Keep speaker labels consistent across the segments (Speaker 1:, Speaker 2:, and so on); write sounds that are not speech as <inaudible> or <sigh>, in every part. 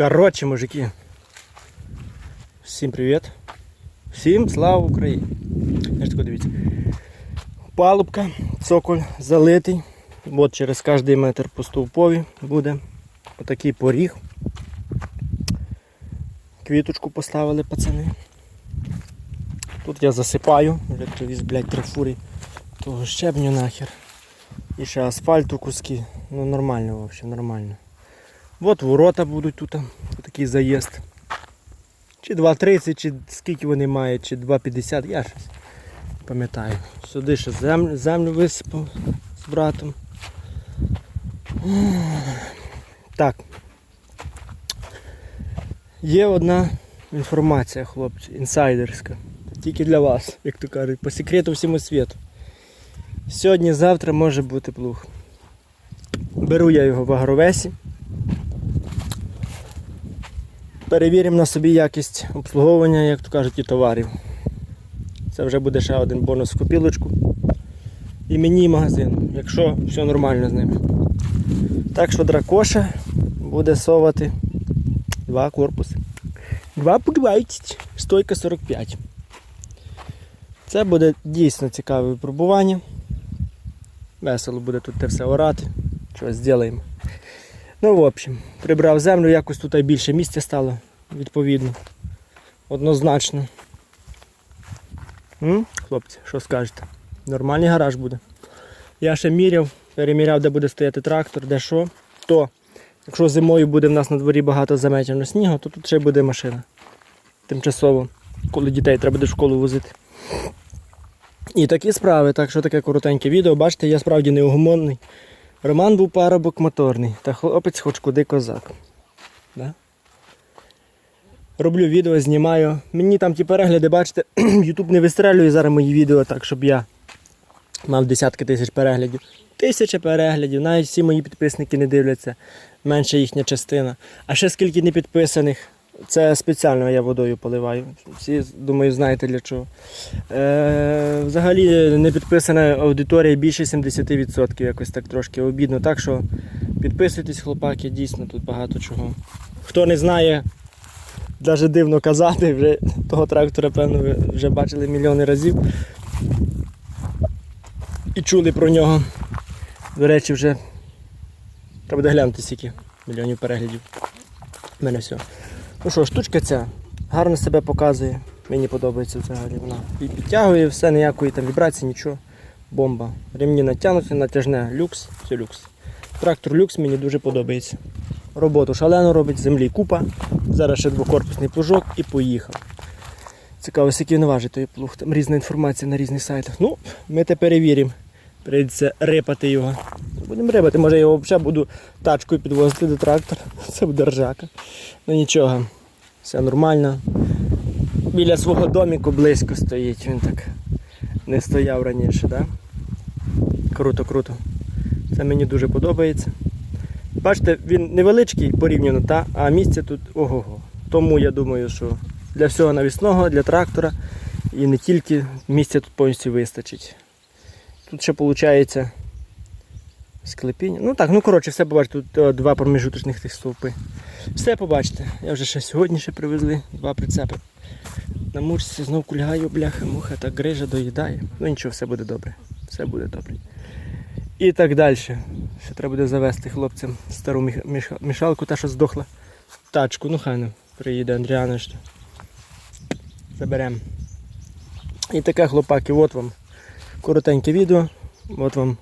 Speaker 1: Коротше, мужики. Всім привіт. Всім слава Україні. Тако дивіться. Палубка, цоколь залитий. От через кожний метр по стовпові буде отакий поріг. Квіточку поставили пацани. Тут я засипаю, вже привіз, блядь, три фури того щебню нахер. І ще асфальту куски. Ну нормально, в общем, нормально. От ворота будуть тут, такий заїзд. Чи 2,30, чи скільки вони мають, чи 2,50, я щось пам'ятаю. Сюди ще землю, землю висипав з братом. Так. Є одна інформація, хлопці, інсайдерська. Тільки для вас, як то кажуть, по секрету всьому світу. Сьогодні-завтра може бути плуг. Беру я його в агровесі. Перевіримо на собі якість обслуговування, як то кажуть, і товарів. Це вже буде ще один бонус в копілочку. І мені і магазину, якщо все нормально з ними. Так що дракоша буде совати два корпуси. Два по 20, стойка 45. Це буде дійсно цікаве випробування. Весело буде тут те все орати. Щось зробимо. Ну, в общем, прибрав землю, якось тут більше місця стало, відповідно. Однозначно. М? Хлопці, що скажете? Нормальний гараж буде. Я ще міряв, переміряв, де буде стояти трактор, де що. То, якщо зимою буде в нас на дворі багато заметів снігу, то тут ще буде машина. Тимчасово, коли дітей треба буде в школу возити. І такі справи, так що таке коротеньке відео. Бачите, я справді неугомонний. Роман був парубок моторний, та хлопець хоч куди козак. Да? Роблю відео, знімаю. Мені там ті перегляди, бачите, <clears throat> Ютуб не вистрелює зараз мої відео, так щоб я мав десятки тисяч переглядів. Тисяча переглядів, навіть всі мої підписники не дивляться, менша їхня частина. А ще скільки не підписаних, це спеціально я водою поливаю. Всі, думаю, знаєте для чого. Е, взагалі не підписана аудиторія більше 70%, якось так трошки обідно. Так що підписуйтесь, хлопаки, дійсно тут багато чого. Хто не знає, навіть дивно казати, вже того трактора, певно, ви вже бачили мільйони разів. І чули про нього. До речі, вже треба буде глянути скільки мільйонів переглядів. У мене все. Ну що, штучка ця гарно себе показує. Мені подобається взагалі. Вона і підтягує все, ніякої там вібрації, нічого. Бомба. Ремні натягнуті, натяжне люкс, все люкс. Трактор люкс мені дуже подобається. Роботу шалено робить, землі купа. Зараз ще двокорпусний плужок і поїхав. Цікаво, скільки він важить той плуг. Там різна інформація на різних сайтах. Ну, ми те перевіримо. Прийдеться рипати його. Будемо рипати, може я його взагалі буду тачкою підвозити до трактора. <laughs> Це буде ржака. Ну нічого, все нормально. Біля свого доміку близько стоїть, він так не стояв раніше, да? Круто, круто. Це мені дуже подобається. Бачите, він невеличкий порівняно, та? а місця тут ого-го. Тому я думаю, що для всього навісного, для трактора і не тільки місця тут повністю вистачить. Тут ще виходить склепіння. Ну так, ну коротше, все побачите, тут два проміжуточних тих стовпи. Все побачите. Я вже ще сьогодні ще привезли два прицепи. На мурці знов кульгаю, бляха, муха, та грижа доїдає. Ну нічого, все буде добре. Все буде добре. І так далі. Ще треба буде завести хлопцям стару мішалку, та що здохла. Тачку, ну хай не приїде Андріанович. Заберемо. І таке, хлопаки, от вам коротеньке відео. От вам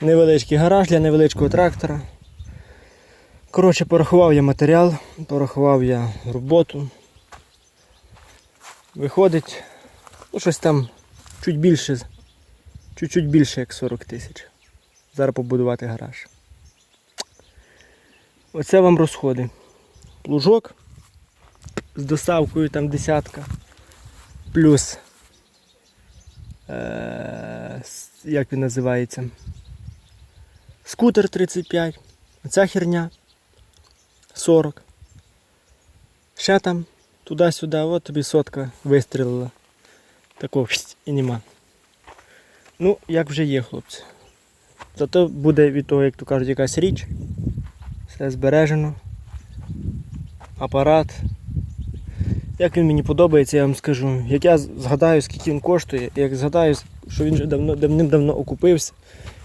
Speaker 1: невеличкий гараж для невеличкого трактора. Коротше, порахував я матеріал, порахував я роботу. Виходить, ну щось там чуть більше, чуть-чуть більше як 40 тисяч. зараз побудувати гараж. Оце вам розходи. Плужок з доставкою там десятка. Плюс. Е, як він називається? Скутер 35. Оця херня 40. Ще там туди-сюди, от тобі сотка вистрілила. Такого і нема. Ну, як вже є, хлопці. Зато буде від того, як то кажуть, якась річ. Все збережено. Апарат. Як він мені подобається, я вам скажу. Як я згадаю, скільки він коштує, як згадаю, що він вже давно, давним-давно окупився,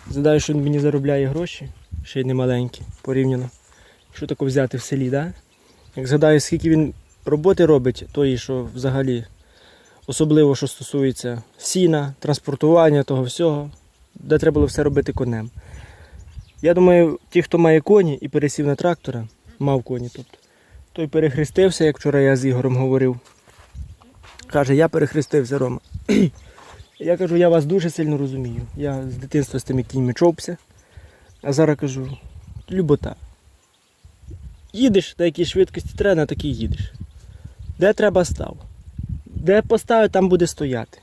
Speaker 1: згадаю, що він мені заробляє гроші, ще й не маленькі, порівняно. Що таке взяти в селі, да? Як згадаю, скільки він роботи робить, тої, що взагалі, особливо, що стосується сіна, транспортування того всього, де треба було все робити конем. Я думаю, ті, хто має коні і пересів на трактора, мав коні, тобто, той перехрестився, як вчора я з Ігорем говорив. Каже, я перехрестився, Рома. <clears throat> Я кажу, я вас дуже сильно розумію. Я з дитинства з тими кіньми човпся. А зараз кажу, любота. Їдеш на якій швидкості треба, на такій їдеш. Де треба став? Де поставити, там буде стояти.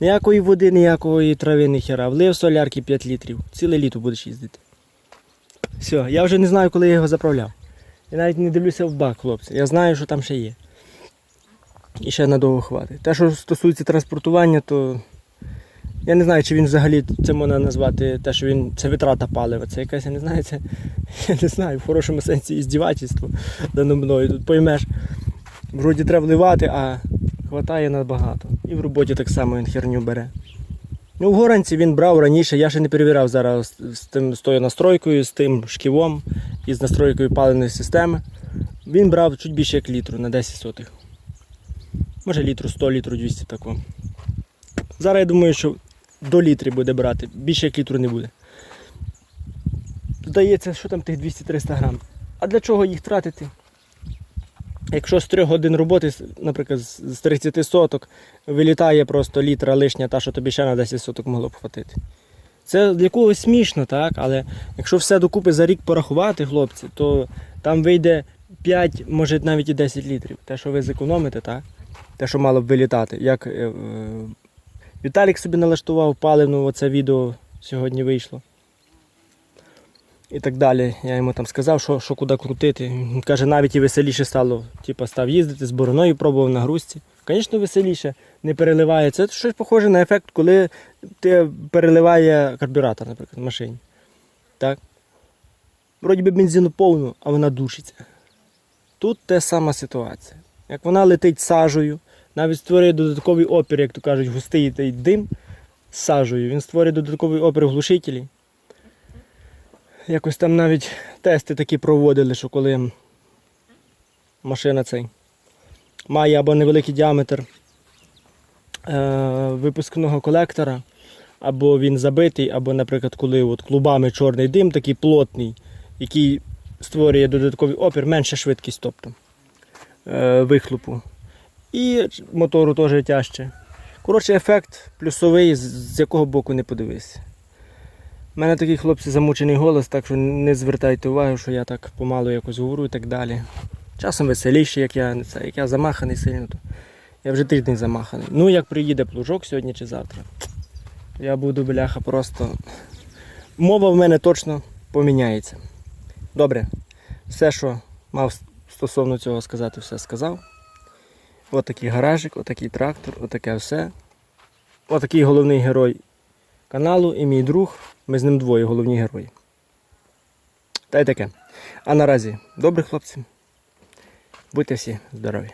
Speaker 1: Ніякої води, ніякої трави, ні хера. Влив солярки 5 літрів. Ціле літо будеш їздити. Все, я вже не знаю, коли я його заправляв. Я навіть не дивлюся в бак, хлопці. Я знаю, що там ще є. І ще надовго хватить. Те, що стосується транспортування, то я не знаю, чи він взагалі це можна назвати те, що він це витрата палива. Це якась, я не знаю, це <laughs> я не знаю, в хорошому сенсі іздівательство дано мною. Тут поймеш, вроді треба вливати, а хватає набагато. І в роботі так само він херню бере. Ну, в горанці він брав раніше, я ще не перевіряв зараз з, тим, з тою настройкою, з тим шківом і з настройкою паливної системи. Він брав чуть більше як літру на 10 сотих. Може літру 100, літру 200 тако. Зараз я думаю, що до літри буде брати, більше як літру не буде. Здається, що там тих 200-300 грам. А для чого їх тратити? Якщо з 3 годин роботи, наприклад, з 30 соток, вилітає просто літра лишня, та, що тобі ще на 10 соток могло б хватити. Це для когось смішно, так? Але якщо все докупи за рік порахувати, хлопці, то там вийде 5, може навіть і 10 літрів. Те, що ви зекономите, так? Те, що мало б вилітати. Як е, е, Віталік собі налаштував паливну, оце відео сьогодні вийшло. І так далі. Я йому там сказав, що, що куди крутити. Він каже, навіть і веселіше стало. Типа став їздити з бороною, пробував на грузці. Звісно, веселіше, не переливає. Це щось похоже на ефект, коли ти переливає карбюратор, наприклад, в машині. Так? Вроді би бензину повну, а вона душиться. Тут те сама ситуація. Як вона летить сажею, навіть створює додатковий опір, як то кажуть, густий дим з сажею. Він створює додатковий опір в глушителі. Якось там навіть тести такі проводили, що коли машина цей має або невеликий діаметр е, випускного колектора, або він забитий, або, наприклад, коли от клубами чорний дим, такий плотний, який створює додатковий опір, менша швидкість, тобто е, вихлопу. І мотору теж тяжче. Коротше, ефект плюсовий, з- якого боку не подивись. У мене такий хлопці замучений голос, так що не звертайте уваги, що я так помалу якось говорю і так далі. Часом веселіше, як я, це, як я замаханий сильно, то я вже тиждень замаханий. Ну, як приїде плужок сьогодні чи завтра, я буду бляха просто. Мова в мене точно поміняється. Добре, все, що мав стосовно цього сказати, все сказав. Отакий гаражик, отакий трактор, отаке все. Отакий головний герой каналу і мій друг. Ми з ним двоє головні герої. Та й таке. А наразі, добрих хлопці. Будьте всі здорові.